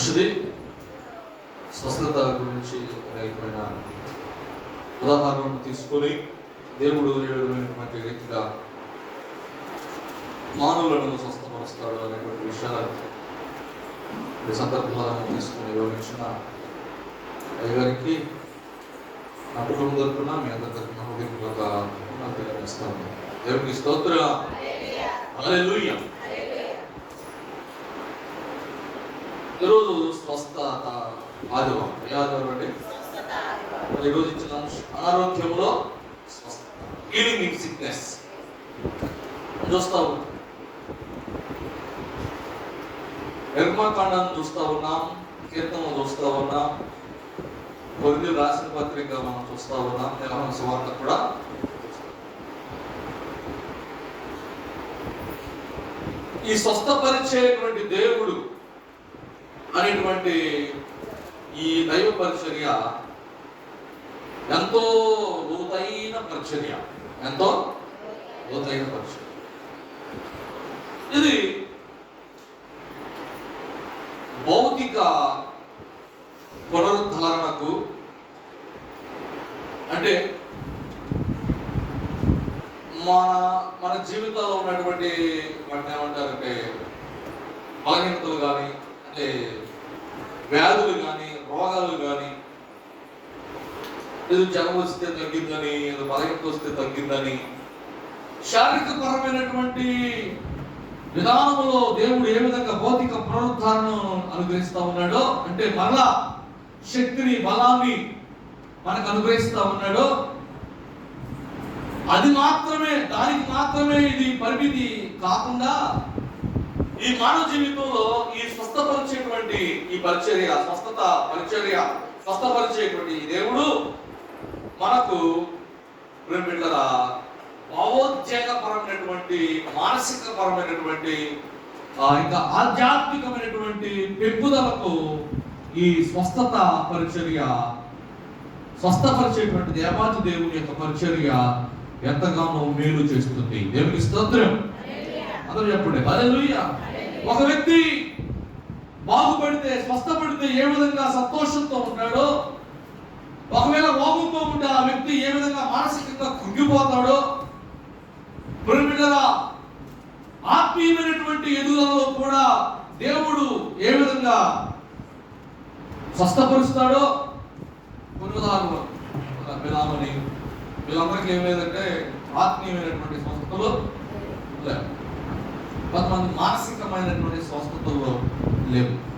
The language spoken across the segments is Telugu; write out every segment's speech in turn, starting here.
మంచిది. స్వస్థత గురించి అనేకమైన ఉదాహరణను తీసుకొని దేవుడు ఏ విధమైనటువంటి రీతిగా మానవులను స్వస్థపరుస్తాడు అనేటువంటి విషయాలు సందర్భాలను తీసుకుని వివరించిన అయ్యగారికి నా కుటుంబం తరపున మీ అందరి తరపున హృదయపూర్వక తెలియజేస్తాను. దేవునికి స్తోత్ర. హల్లెలూయా ఈరోజు స్వస్థత ఆదివారం. ఏ ఆదివారం అండి? ఈరోజు ఇచ్చిన అనారోగ్యంలో స్వస్థత. హీలింగ్ ఇన్ సిక్నెస్ చూస్తావు నిర్మాకాండాన్ని చూస్తా ఉన్నాం. కీర్తనలు చూస్తా ఉన్నాం. కొన్ని రాసిన పత్రిక మనం చూస్తా ఉన్నాం. నిర్వహణ సువార్త కూడా ఈ స్వస్థపరిచేటువంటి దేవుడు అనేటువంటి ఈ దైవ పరిచర్య ఎంతో లోతైన పరిచర్య. ఎంతో లోతైన పరిచర్య. ఇది భౌతిక పునరుద్ధరణకు అంటే మన మన జీవితంలో ఉన్నటువంటి వాటిని ఏమంటారంటే బలహీనతలు కానీ అంటే వ్యాధులు కానీ రోగాలు కానీ ఏదో జ్వరం వస్తే తగ్గిందని ఏదో బలహీనత వస్తే తగ్గిందని శారీరకపరమైనటువంటి విధానంలో దేవుడు ఏ విధంగా భౌతిక పునరుద్ధారణను అనుగ్రహిస్తా ఉన్నాడో అంటే మరలా శక్తిని బలాన్ని మనకు అనుగ్రహిస్తా ఉన్నాడో అది మాత్రమే దానికి మాత్రమే ఇది పరిమితి కాకుండా ఈ మానవ జీవితంలో ఈ స్వస్థపరిచేటువంటి ఈ పరిచర్య స్వస్థత పరిచర్య స్వస్థపరిచేటువంటి ఈ దేవుడు మనకు ప్రేమిళ్ళరా భావోద్వేగపరమైనటువంటి మానసిక పరమైనటువంటి ఇంకా ఆధ్యాత్మికమైనటువంటి పెంపుదలకు ఈ స్వస్థత పరిచర్య స్వస్థపరిచేటువంటి దేవాది దేవుని యొక్క పరిచర్య ఎంతగానో మేలు చేస్తుంది. దేవునికి స్తోత్రం. అందరూ చెప్పండి. హల్లెలూయా ఒక వ్యక్తి బాగుపడితే స్వస్థపడితే ఏ విధంగా సంతోషంతో ఉంటాడో ఒకవేళ రోగంతో ఉంటే ఆ వ్యక్తి ఏ విధంగా మానసికంగా కుంగిపోతాడో పురిమిడలా ఆత్మీయమైనటువంటి ఎదుగుదలలో కూడా దేవుడు ఏ విధంగా స్వస్థపరుస్తాడో కొన్ని ఉదాహరణలు బిలామని వీళ్ళందరికీ ఏం లేదంటే ఆత్మీయమైనటువంటి స్వస్థతలు. లేవు కొంతమంది మానసికమైనటువంటి స్వస్థతలు లేవు.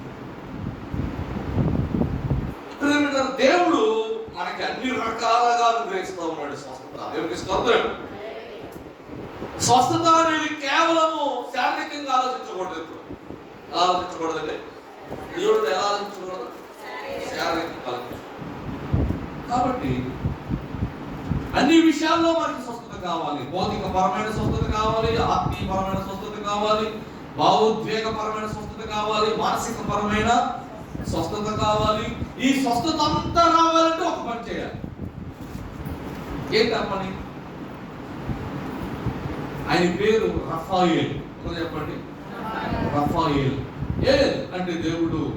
దేవుడు మనకి అన్ని రకాలుగా అనుగ్రహిస్తూ ఉన్నాడు స్వస్థత. దేవుడికి స్తోత్రం. స్వస్థత అనేది కేవలము శారీరకంగా ఆలోచించకూడదు ఇప్పుడు ఎలా ఆలోచించకూడదండి. దేవుడు ఎలా ఆలోచించకూడదు? శారీరకంగా ఆలోచించకూడదు. కాబట్టి అన్ని విషయాల్లో మనకి స్వస్థత కావాలి. భౌతిక పరమైన స్వస్థత కావాలి ఆత్మీయ పరమైన స్వస్థత కావాలి భావోద్వేగపరమైన స్వస్థత కావాలి మానసిక పరమైన స్వస్థత కావాలి. ఈ స్వస్థత అంతా రావాలంటే ఒక పని చేయాలి. ఏంటి ఆ పని ఆయన పేరు రఫాయిల్. చెప్పండి? రఫాయిల్. ఏ అంటే దేవుడు.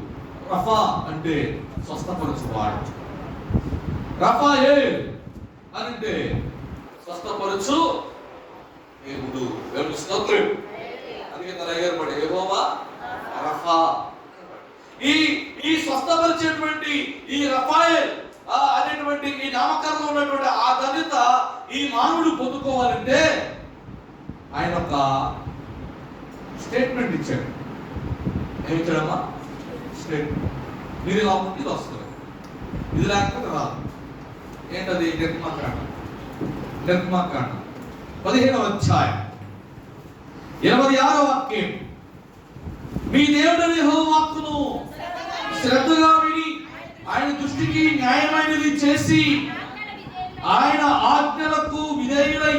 రఫా అంటే స్వస్థపరచువాడు. రఫాయిల్ అని అంటే స్వస్థపరచు దేవుడు. దేవుడు స్తోత్రుడు. అందుకే తన రఫా ఈ ఈ స్వస్థపరిచేటువంటి ఈ రఫాయల్ అనేటువంటి ఈ నామకరణం ఉన్నటువంటి ఆ ధన్యత ఈ మానవుడు పొందుకోవాలంటే ఆయన ఒక స్టేట్మెంట్ ఇచ్చాడు. ఏమి ఇచ్చాడమ్మా స్టేట్మెంట్ మీరు ఇలా ఇది వస్తుంది ఇది లేకపోతే రాదు. ఏంటది? నిర్మాకాండ నిర్మాకాండ పదిహేనవ అధ్యాయం. ఇరవై ఆరో వాక్యం. మీ దేవుడని వాక్కును శ్రద్ధగా విని ఆయన దృష్టికి న్యాయమైనది చేసి ఆయన ఆజ్ఞలకు విధేయులై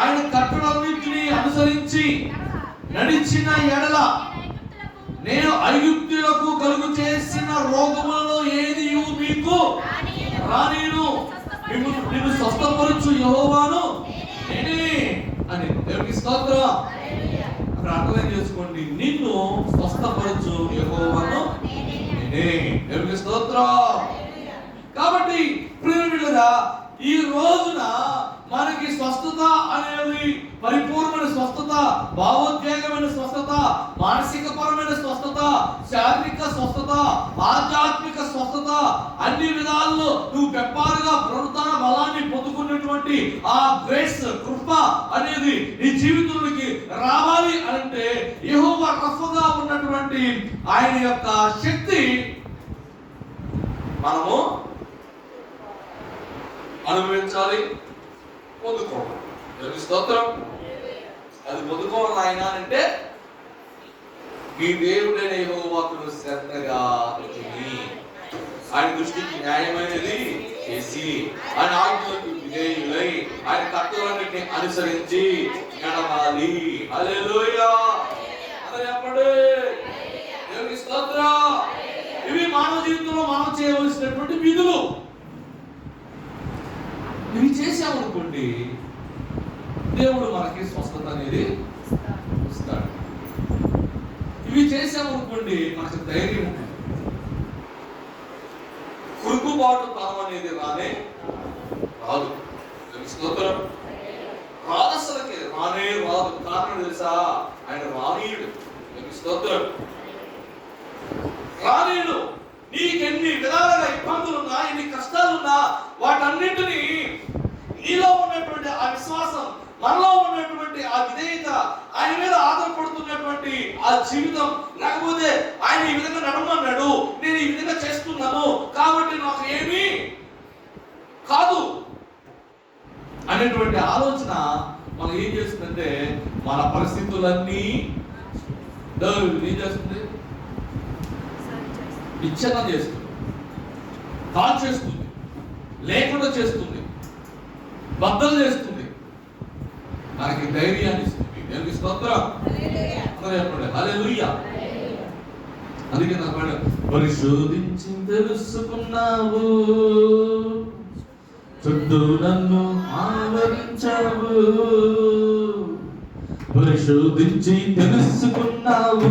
ఆయన కట్టడలన్నింటినీ అనుసరించి నడిచిన ఎడల నేను ఐగుప్తులకు కలుగు చేసిన రోగములలో ఏది మీకు రానీను నిన్ను నిన్ను స్వస్థపరచు యోవాను నేనే అని దేవునికి స్తోత్రం. అక్కడ చేసుకోండి. నిన్ను స్వస్థపరచు యెహోవాను దేవునికి స్తోత్రం. కాబట్టి ప్రియులుగా ఈ రోజున మనకి స్వస్థత అనేది పరిపూర్ణమైన స్వస్థత భావోద్వేగమైన స్వస్థత మానసిక పరమైన స్వస్థత శారీరక స్వస్థత ఆధ్యాత్మిక స్వస్థత అన్ని విధాల్లో నువ్వు పెప్పారుగా పునరుద్ధరణ బలాన్ని పొందుకున్నటువంటి ఆ గ్రేస్ కృప అనేది నీ జీవితంలోకి రావాలి అంటే యెహోవా రఫగా ఉన్నటువంటి ఆయన యొక్క శక్తి మనము అనుభవించాలి. పొందుకోవాలి దేవుని స్తోత్రం. అది పొందుకోవాలి ఆయన అంటే ఈ దేవుడైన యెహోవాకును శ్రద్ధగా ఆయన దృష్టికి న్యాయమైనది చేసి ఆయన ఆజ్ఞలకు విధేయులై ఆయన కట్టులన్నిటిని అనుసరించి నడవాలి. హల్లెలూయా. చెప్పండి దేవునికి స్తోత్రం. ఇవి మానవ జీవితంలో మనం చేయవలసినటువంటి విధులు. ఇవి చేసామనుకోండి దేవుడు మనకి స్వస్థత అనేది ఇస్తాడు. ఇవి చేసామనుకోండి మనకి ధైర్యం ఉంటుంది. కురుకుబాటు తనం అనేది రానే రాదు. స్తోత్రం. రాదు అసలుకి రానే రాదు. కారణం తెలుసా? ఆయన రానీయుడు. స్తోత్రం. రానీయుడు. నీకెన్ని విధాలుగా ఇబ్బందులున్నా ఎన్ని కష్టాలున్నా వాటన్నింటినీ నీలో ఉన్నటువంటి ఆ విశ్వాసం మనలో ఉన్నటువంటి ఆ విధేయత ఆయన మీద ఆధారపడుతున్నటువంటి ఆ జీవితం లేకపోతే ఆయన ఈ విధంగా నడమన్నాడు నేను ఈ విధంగా చేస్తున్నాను కాబట్టి నాకు ఏమీ కాదు అనేటువంటి ఆలోచన మనం ఏం చేస్తుందంటే మన పరిస్థితులన్నీ ఏం చేస్తుంది? విచ్ఛిన్నం చేస్తుంది. కాల్ చేస్తుంది. లేకుండా చేస్తుంది. బద్దలు చేస్తుంది. మనకి ధైర్యాన్ని ఇస్తుంది. దేవునికి స్తోత్రం. అందుకే నా పాట పరిశోధించి తెలుసుకున్నావు. చుట్టూ నన్ను ఆవరించావు పరిశోధించి తెలుసుకున్నావు.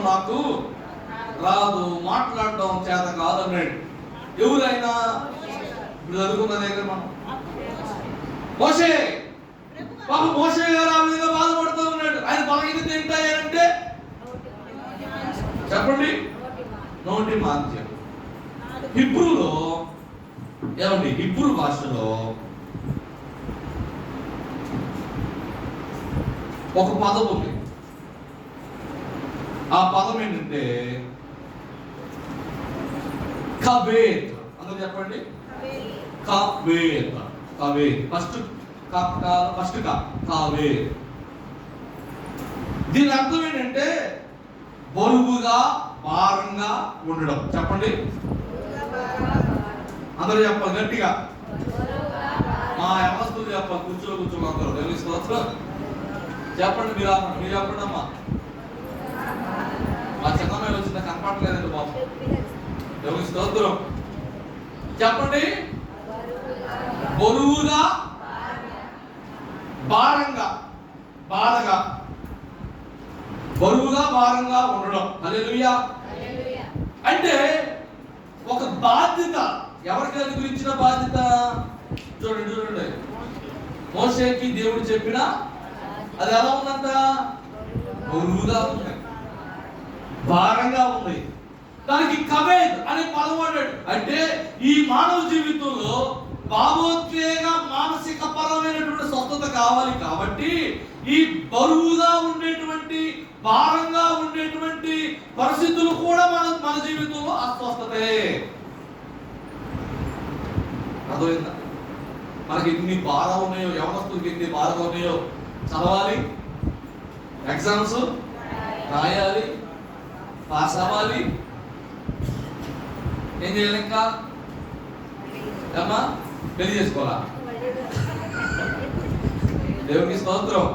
మాట్లాడటం నాకు రాదు? మాట్లాడటం చేత కాదన్నాడు. ఎవరైనా ఇప్పుడు చదువుకున్న దగ్గర మనం. మోసే పాప మోసే గారు ఆ విధంగా బాధపడుతూ ఉన్నాడు. ఆయన బలహీనత ఏంటంటే చెప్పండి. నోటి మాంద్యం. హిబ్రూలో ఏమండి హిబ్రూ భాషలో ఒక పదం ఉంది. ఆ పదం ఏంటంటే కవేత్. అందరూ చెప్పండి. కవేత్. కవేత్. ఫస్ట్ ఫస్ట్ కా. దీని అర్థం ఏంటంటే బరువుగా భారంగా ఉండడం. చెప్పండి. అందరూ చెప్పాలి గట్టిగా. మా యమస్తులు చెప్పాలి కూర్చో కూర్చో అందరూ దేవుని చెప్పండి మీరు మీరు చెప్పండి అమ్మా వచ్చిందా బాబు దేవుని స్తోత్రం? చెప్పండి. బరువుగా భారంగా బాధగా. బరువుగా భారంగా ఉండడం. హల్లెలూయా. అంటే ఒక బాధ్యత. ఎవరికి అది గురించిన బాధ్యత? చూడండి చూడండి. మోసేకి దేవుడు చెప్పిన అది ఎలా ఉందంట? బరువుగా ఉంది భారంగా ఉంది. దానికి కవేద్ అనే పదం వాడాడు. అంటే ఈ మానవ జీవితంలో భావోద్వేగ మానసిక పరమైనటువంటి స్వస్థత కావాలి కాబట్టి ఈ బరువుగా ఉండేటువంటి భారంగా ఉండేటువంటి పరిస్థితులు కూడా మన మన జీవితంలో అస్వస్థతే. అర్థమైందా? మనకి ఎన్ని బాధ ఉన్నాయో యవనస్తులకి ఎన్ని బాధలు ఉన్నాయో చదవాలి? ఎగ్జామ్స్ రాయాలి? పాస్ అవ్వాలి. ఏం చేయాలి ఇంకా? అమ్మా పెళ్ళి చేసుకోవాలా? దేవునికి స్తోత్రం.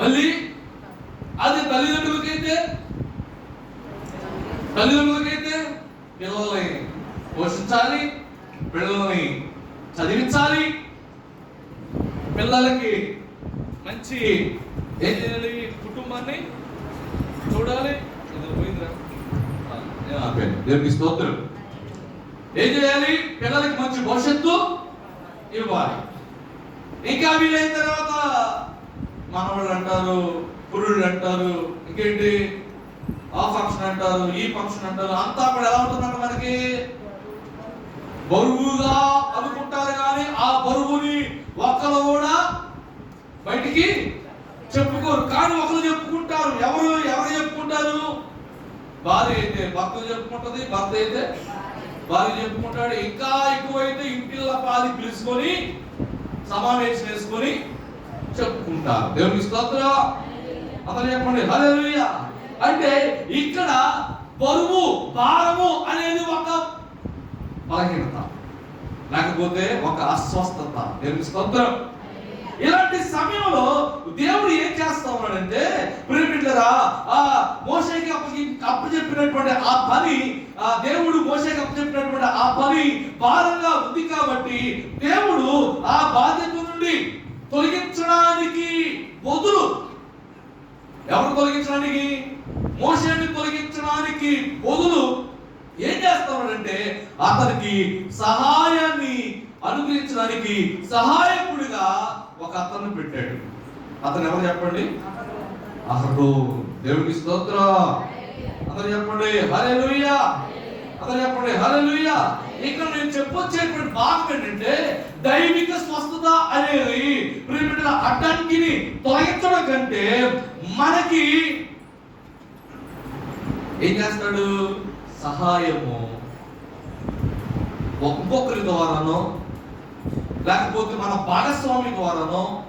మళ్ళీ అది తల్లిదండ్రులకైతే తల్లిదండ్రులకైతే పిల్లల్ని పోషించాలి పిల్లల్ని చదివించాలి. పిల్లలకి మంచి ఏం చేయాలి? కుటుంబాన్ని చూడాలి. దేవునికి స్తోత్రం. ఏం చేయాలి? పిల్లలకి మంచి భవిష్యత్తు ఇవ్వాలి. ఇంకా వీలైన తర్వాత మనవాళ్ళు అంటారు పురుళ్ళు అంటారు ఇంకేంటి? ఆ ఫంక్షన్ అంటారు ఈ ఫంక్షన్ అంటారు అంతా అక్కడ ఎలా ఉంటుందంట మనకి? బరువుగా అనుకుంటారు కానీ ఆ బరువుని ఒక్కరు కూడా బయటికి చెప్పుకోరు. కానీ ఒకరు చెప్పుకుంటారు. ఎవరు భార్య అయితే భర్త చెప్పుకుంటది భర్త అయితే భార్య చెప్పుకుంటాడు. ఇంకా ఎక్కువైతే ఇంటిల్ల పాది పిలుచుకొని సమావేశం వేసుకొని చెప్పుకుంటారు. దేవుని స్తోత్ర. అతను చెప్పండి హల్లెలూయా. అంటే ఇక్కడ బరువు భారము అనేది ఒక బలహీనత. లేకపోతే ఒక అస్వస్థత. దేవుని స్తోత్రం. ఇలాంటి సమయంలో దేవుడు ఏం చేస్తా ఉన్నాడంటే ప్రియమిట్లరా ఆ మోషేకి అప్పగి అప్పచెప్పినటువంటి ఆ పని ఆ దేవుడు మోషేకి అప్పచెప్పినటువంటి ఆ పని భారంగా ఉంది కాబట్టి దేవుడు ఆ బాధ్యత నుండి తొలగించడానికి బదులు ఎవరు తొలగించడానికి? మోషేని తొలగించడానికి బదులు ఏం చేస్తున్నాడంటే అతనికి సహాయాన్ని అనుగ్రహించడానికి సహాయకుడిగా ఒక అతన్ని పెట్టాడు. అతను ఎవరు చెప్పండి? అసలు దేవుడికి స్తోత్ర. అతను చెప్పండి హరే హల్లెలూయా. అతను చెప్పండి హరే హల్లెలూయా. ఇక్కడ నేను చెప్పొచ్చేటువంటి భాగం ఏంటంటే దైవిక స్వస్థత అనేది ప్రియమైన అడ్డంకిని తొలగించడం కంటే మనకి ఏం చేస్తాడు? సహాయము. ఒక్కొక్కరి ద్వారానో లేకపోతే మన భాగస్వామి ద్వారానో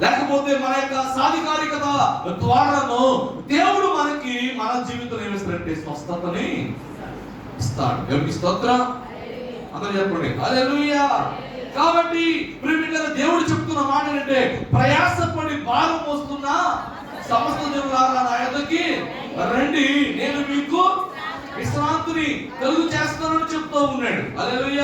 లేకపోతే మన యొక్క సాధికారికత ద్వారానో దేవుడు మనకి మన జీవితంలో ఏమిస్తారంటే స్వస్థతని ఇస్తాడు. ఎవరికి స్తోత్రం. అందరూ చెప్పండి. అదే కాబట్టి ప్రియమిత్రుల దేవుడు చెప్తున్న మాట ఏంటంటే ప్రయాసపడి భారం మోస్తున్నా సమస్త జనులారా నా యొద్దకి రండి. నేను మీకు విశ్రాంతిని కలుగు చేస్తానని చెప్తూ ఉన్నాడు. అదే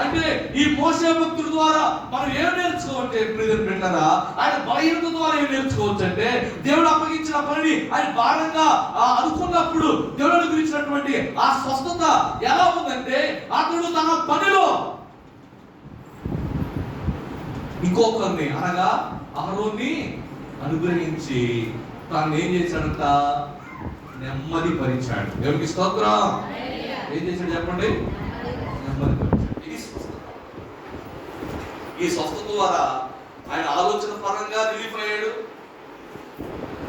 అంటే ఈ మోసే భక్తుడి ద్వారా మనం ఏం నేర్చుకోవంటే ప్రియర్ బిడ్డరా ఆయన బలహీనత ద్వారా ఏం నేర్చుకోవచ్చు అంటే దేవుడు అప్పగించిన పనిని ఆయన భారంగా అనుకున్నప్పుడు దేవుడు అనుగ్రహించినటువంటి ఆ స్వస్థత ఎలా ఉందంటే అతడు తన పనిలో ఇంకొకరిని అనగా అహరోన్ని అనుగ్రహించి తాను ఏం చేశాడంట? నెమ్మది పరిచాడు దేవునికి స్తోత్రం. ఏం చేశాడు చెప్పండి? నెమ్మది ఈ స్వస్థత ద్వారా ఆయన ఆలోచన పరంగా రిలీఫ్ అయ్యాడు.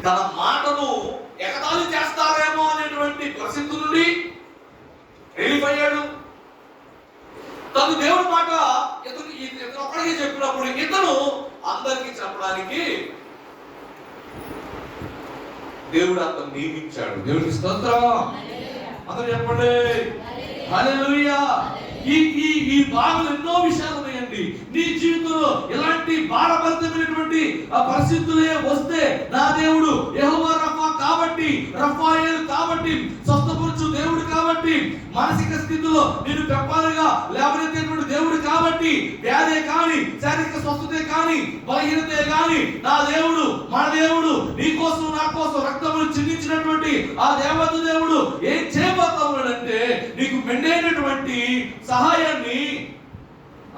తన మాటను ఎగతాళి చేస్తారేమో అనేటువంటి ప్రసిద్ధి నుండి రిలీఫ్ అయ్యాడు. తను దేవుడి మాట ఇతను ఇతను ఒక్కడికి చెప్పినప్పుడు ఇతను అందరికీ చెప్పడానికి దేవుడు అతను నియమించాడు. దేవుడికి స్తోత్రం. అందరూ చెప్పండి. ఈ ఈ భాగంలో ఎన్నో విషయాలు ఉన్నాయండి నీ జీవితంలో ఎలాంటి భారభరితమైనటువంటి ఆ పరిస్థితులే వస్తే నా దేవుడు యహోవా రఫా కాబట్టి రఫాయేల్ కాబట్టి స్వస్థపరచు దేవుడు కాబట్టి మానసిక స్థితిలో నేను పెప్పాలుగా లేవనెత్తేటువంటి దేవుడు కాబట్టి వ్యాధే కాని శారీరక స్వస్థతే కాని బలహీనతే కాని నా దేవుడు మన దేవుడు నీ కోసం నా కోసం రక్తములు చిందించినటువంటి ఆ దేవత దేవుడు ఏం చేయబోతున్నాడంటే నీకు మెండైనటువంటి సహాయాన్ని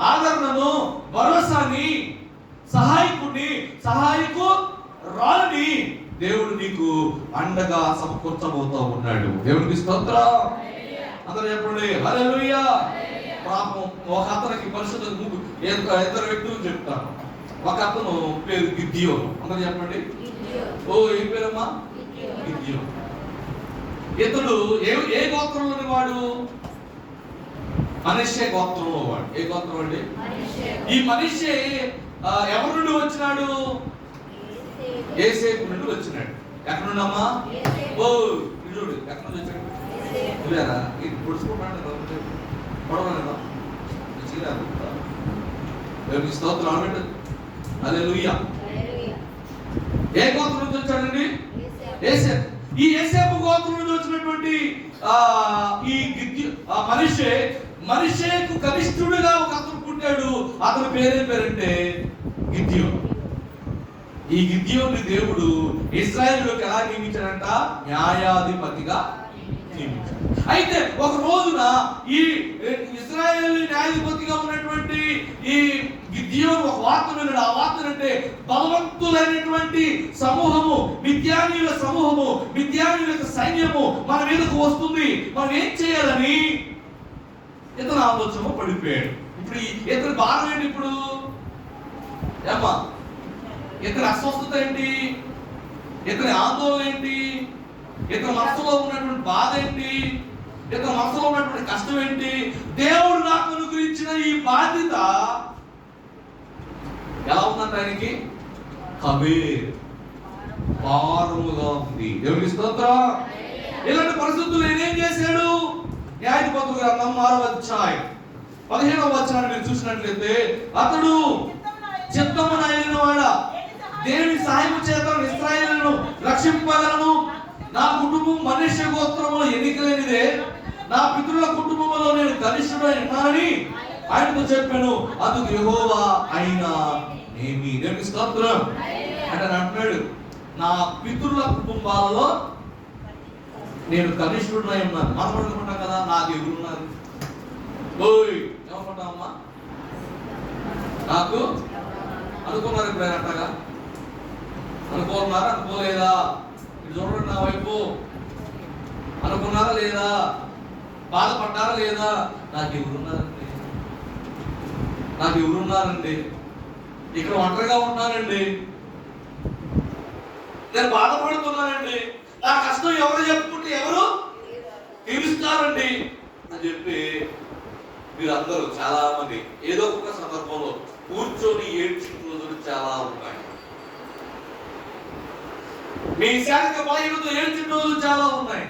ఆదరణను భరోసాని సహాయకుడిని సహాయకు రాలని దేవుడు నీకు అండగా సమకూర్చబోతా ఉన్నాడు. దేవునికి స్తోత్రం. అందరూ చెప్పండి హల్లెలూయా. పాపం ఒక అతనికి పరిశుద్ధ ఇద్దరు ఇద్దరు వ్యక్తులు చెప్తాను ఒక అతను పేరు గిద్దియో అందరూ చెప్పండి. ఓ ఏం పేరమ్మా? గిద్దియో ఇతడు ఏ ఏ గోత్రంలోని వాడు? మనిషే గోత్రంలో వాడు ఏ గోత్రం అండి? ఈ మనిషి ఎవరి నుండి వచ్చినాడు? ఏసేపు నుండి వచ్చినాడు. ఎక్కడ నుండి అమ్మా ఓ చూడు ఎక్కడ నుంచి వచ్చాడు? చూడారా ఇది పొడుచుకుంటాడు పొడవలేదా చీరారు స్తోత్రం అదే ఏ గోత్రం నుంచి వచ్చాడండి? ఏసేపు. ఈ ఏసేపు గోత్రం నుంచి వచ్చినటువంటి ఆ ఈ మనిషి మనిషేకు కనిష్ఠుడుగా ఒక అతను పుట్టాడు. అతని పేరే పేరంటే గిద్యో ఈ గిద్యోని దేవుడు ఇస్రాయల్లోకి ఎలా నియమించాడంట? న్యాయాధిపతిగా నియమించాడు. అయితే ఒక రోజున ఈ ఇస్రాయేల్ న్యాయాధిపతిగా ఉన్నటువంటి ఈ గిద్యోను ఒక వార్త విన్నాడు. ఆ వార్త అంటే బలవంతులైనటువంటి సమూహము విద్యానీయుల సమూహము విద్యానీయుల యొక్క సైన్యము మన మీదకు వస్తుంది. మనం ఏం చేయాలని ఇతను ఆలోచన పడిపోయాడు. ఇప్పుడు ఈ- ఇతని భారం ఏంటి ఇప్పుడు? ఏమా ఇతని అస్వస్థత ఏంటి? ఇతని ఆందోళన ఏంటి? ఇతని మనసులో ఉన్నటువంటి బాధ ఏంటి? ఇతని మనసులో ఉన్నటువంటి కష్టం ఏంటి? దేవుడు నాకు అనుగ్రహించిన ఈ బాధ్యత ఎలా ఉందంట ఆయనకి? కబీర్. భారముగా ఉంది. దేవునికి స్తోత్రం. ఇలాంటి పరిస్థితులు నేనేం చేశాడు? న్యాయపత్రులు గ్రంథం ఆరవ అధ్యాయం పదిహేనవ వచనాన్ని మీరు చూసినట్లయితే అతడు చిత్తమున అయిన వాడ దేవుని సహాయం చేత ఇస్రాయేలును రక్షింపగలను. నా కుటుంబం మనుష్య గోత్రములో ఎన్నికలేనిదే నా పితృల కుటుంబంలో నేను కనిష్ఠుడై ఉన్నానని ఆయనతో చెప్పాను. అది యెహోవా అయినా ఏమి దేవుని స్తోత్రం. అంటే ఆయన అంటున్నాడు నా పితృల కుటుంబాలలో నేను కనిష్ఠుడై ఉన్నాను. మనం అనుకుంటాం కదా నాకు ఎవరున్నారు ఓయ్ ఏమనుకుంటామమ్మా నాకు అనుకున్నారు ఇప్పుడు అట్టగా అనుకోన్నారా? అనుకోలేదా? ఇటు చూడండి నా వైపు. అనుకున్నారా లేదా? బాధపడ్డారా లేదా? నాకు ఎవరున్నారండి నాకు ఎవరున్నారండి ఇక్కడ ఒంటరిగా ఉన్నానండి. నేను బాధపడుతున్నానండి. నా కష్టం ఎవరు చెప్పుకుంటే ఎవరు? తీరుస్తారండి అని చెప్పి మీరందరూ చాలా మంది ఏదో ఒక సందర్భంలో కూర్చొని ఏడ్చిన రోజులు చాలా ఉన్నాయి మీ శారీరక బలహీనతో ఏడ్చిన రోజులు చాలా ఉన్నాయి.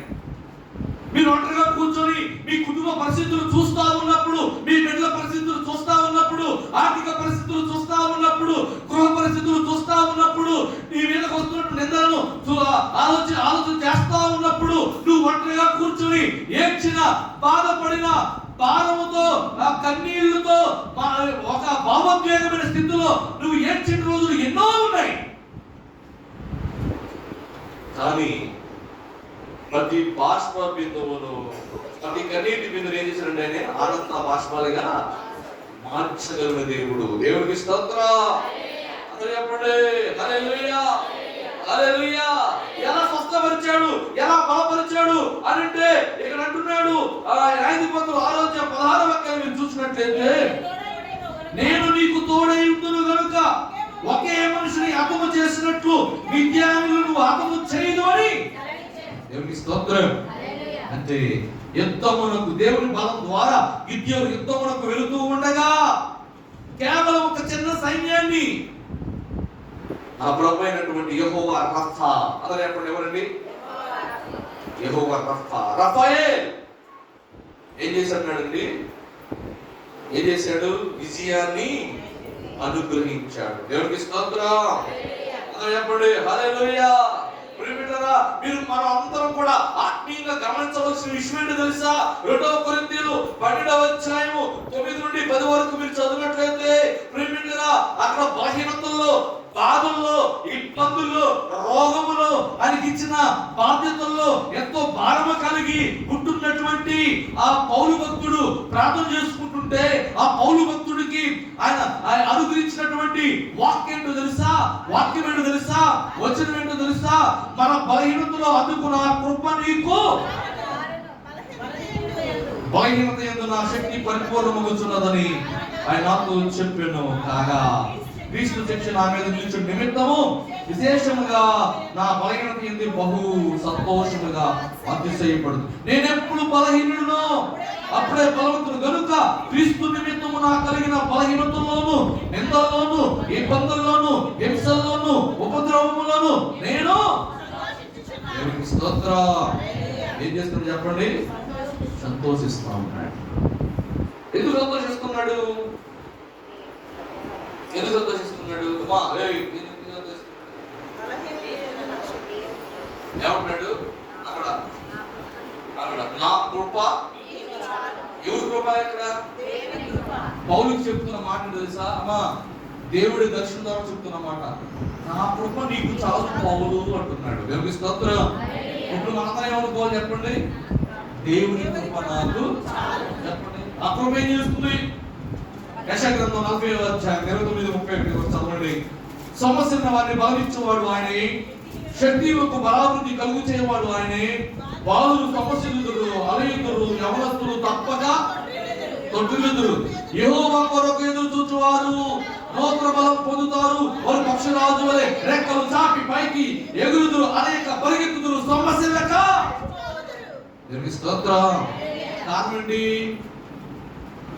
మీరు ఒంటరిగా కూర్చొని మీ కుటుంబ పరిస్థితులు చూస్తా ఉన్నప్పుడు మీ బిడ్డల పరిస్థితులు చూస్తా ఉన్నప్పుడు ఆర్థిక పరిస్థితులు చూస్తా ఉన్నప్పుడు గృహ పరిస్థితులు చూస్తా ఉన్నప్పుడు నీ మీదకి వస్తున్న నిందలను ఆలోచన ఆలోచన చేస్తా ఉన్నప్పుడు నువ్వు ఒంటరిగా కూర్చొని ఏడ్చిన బాధపడిన భారముతో కన్నీళ్ళతో ఒక భావోద్వేగమైన స్థితిలో నువ్వు ఏడ్చిన రోజులు ఎన్నో ఉన్నాయి. కానీ ప్రతి బాష్ప బిందువును ప్రతి కన్నీటి బిందువులు ఏం చేశాడంటే ఆయన ఆనంద బాష్పాలుగా మార్చగలిగిన దేవుడు. దేవుడికి స్తోత్ర. అందరూ చెప్పండి. హల్లెలూయా. హల్లెలూయా. ఎలా స్వస్థపరిచాడు? ఎలా బలపరిచాడు? అని అంటే ఇక్కడ అంటున్నాడు ఆ న్యాయాధిపతులు ఆలోచన పదహారు వాక్యాలు మీరు చూసినట్లయితే నేను నీకు తోడై ఉందును గనుక ఒకే మనిషిని హతము చేసినట్లు విద్యానులను హతము చేయదు అని. దేవునికి స్తోత్రం. అంటే యుద్ధమునకు దేవుని బలం ద్వారా గిద్యోను యుద్ధమునకు వెళుతూ ఉండగా కేవలం ఒక చిన్న సైన్యాన్ని. ఆ ప్రభు అయినటువంటి యెహోవా రఫ. అతను చెప్పండి ఎవరండి? యెహోవా రఫ. రఫాయే ఏం చేశాడండి? ఏం చేశాడు? విజయాన్ని అనుగ్రహించాడు. దేవునికి స్తోత్రం. అందరూ చెప్పండి. హలే మీరు మనం అందరం కూడా ఆత్మీయంగా గమనించవలసిన విషయం ఏంటి తెలుసా? రెండవ కొరింథీయులు పన్నెండవ అధ్యాయము తొమ్మిది నుండి పది వరకు మీరు చదివినట్లయితే ప్రేమిడరా అక్కడ బలహీనతల్లో బాధల్లో ఇబ్బందుల్లో రోగములో ఆయనకి ఇచ్చిన బాధ్యతల్లో ఎంతో భారము కలిగి ఉంటున్నటువంటి ఆ పౌలు భక్తుడు ప్రార్థన చేసుకుంటుంటే ఆ పౌలు భక్తుడికి ఆయన ఆయన అనుగ్రహించినటువంటి వాక్యం ఏంటో తెలుసా? వాక్యం ఏంటో తెలుసా? వచ్చిన మన బలహీనతలో అందుకున్న కృప నీకు. బలహీనత ఎందు నా శక్తి పరిపూర్ణమగుచున్నదని ఆయన నాతో చెప్పాను కాగా. క్రీస్తు శిక్ష నా మీద నిలిచిన నిమిత్తము విశేషముగా నా బలహీనత ఎందు బహు సంతోషముగా అతిశయపడదు నేను ఎప్పుడు బలహీనుడును అప్పుడే బలవంతుడు. కనుక క్రీస్తు నిమిత్తము నా కలిగిన బలహీనతల్లోను నిందల్లోను ఇబ్బందుల్లోను హింసల్లోను ఉపద్రవములను నేను స్తోత్ర. ఏం చేస్తున్నాడు చెప్పండి? సంతోషిస్తా ఉన్నాడు. ఎందుకు సంతోషిస్తున్నాడు? ఎందుకు ఎందుకు సంతోషిస్తున్నాడు? ఏమంటున్నాడు? అక్కడ. అక్కడ. నా కృప. ఎవరి కృప ఎక్కడ పౌలుకి చెప్తున్న మాట తెలుసా? అమ్మా దేవుడి దర్శనం ద్వారా చెప్తున్న మాట. నా కృప నీకు చాలు పౌలు అంటున్నాడు. దేవుడి స్తోత్రం. ఇప్పుడు మనందరం ఏమనుకోవాలి చెప్పండి? దేవుని కృప నాకు. చెప్పండి. ఆ కృప ఏం చేస్తుంది? యశగ్రంథం నలభై అధ్యాయం ఇరవై తొమ్మిది ముప్పై ఒకటి చదవండి. సమస్యను వారిని భావించేవాడు ఆయనే శక్తిలకు బలాభివృద్ధి కలుగు చేయవాడు ఆయనే బాలురు సమస్యలుదురు అలయుదురు యవనస్తులు తప్పక తొట్టిలుదురు. యహోవా కొరకు ఎదురు చూచువారు నూతన బలం పొందుతారు వారు పక్షురాజు వలె రెక్కలు చాపి పైకి ఎగురుదురు అనేక పరిగెత్తుదురు సమస్య లెక్క స్తోత్రం. కారణండి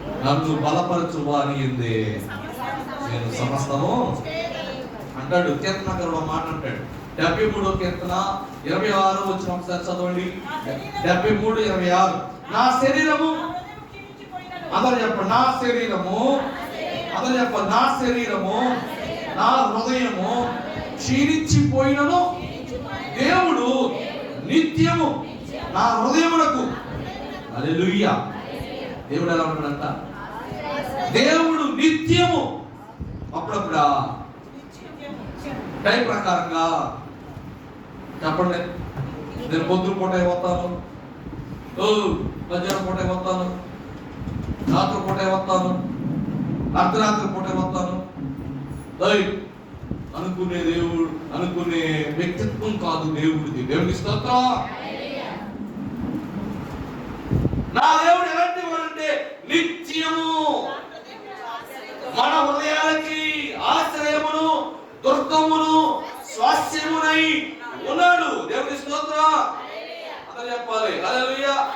నన్ను బలపరచు వారి ఎందే. నేను సమస్తము అంటాడు. కీర్తనకరుడు మాట అంటాడు. డెబ్బై మూడో కీర్తన ఇరవై ఆరు వచ్చిన ఒకసారి చదవండి. డెబ్బై మూడు ఇరవై ఆరు. నా శరీరము అందరు చెప్ప నా శరీరము అందరు చెప్ప నా శరీరము నా హృదయము క్షీణించిపోయినను దేవుడు నిత్యము నా హృదయమునకు. హల్లెలూయా. దేవుడు ఎలా ఉన్నాడంట? దేవుడు నిత్యము. అప్పుడప్పుడు? టైం ప్రకారంగా. చెప్పండి. నేను పొద్దున పూట వస్తాను ఓ మధ్యాహ్నం పూట వస్తాను రాత్రి పూట వస్తాను అర్ధరాత్రి పూట వస్తాను అనుకునే దేవుడు అనుకునే వ్యక్తిత్వం కాదు దేవుడిది. దేవుడికి స్తోత్రం. నా దేవుడు ఎలాంటి వాడంటే నిత్యము. మన హృదయాలకి ఆశ్రయమును దుర్గమును స్వాస్యమునై ఉన్నాడు. దేవుడి స్తోత్రం. అందరూ చెప్పాలి. హల్లెలూయా.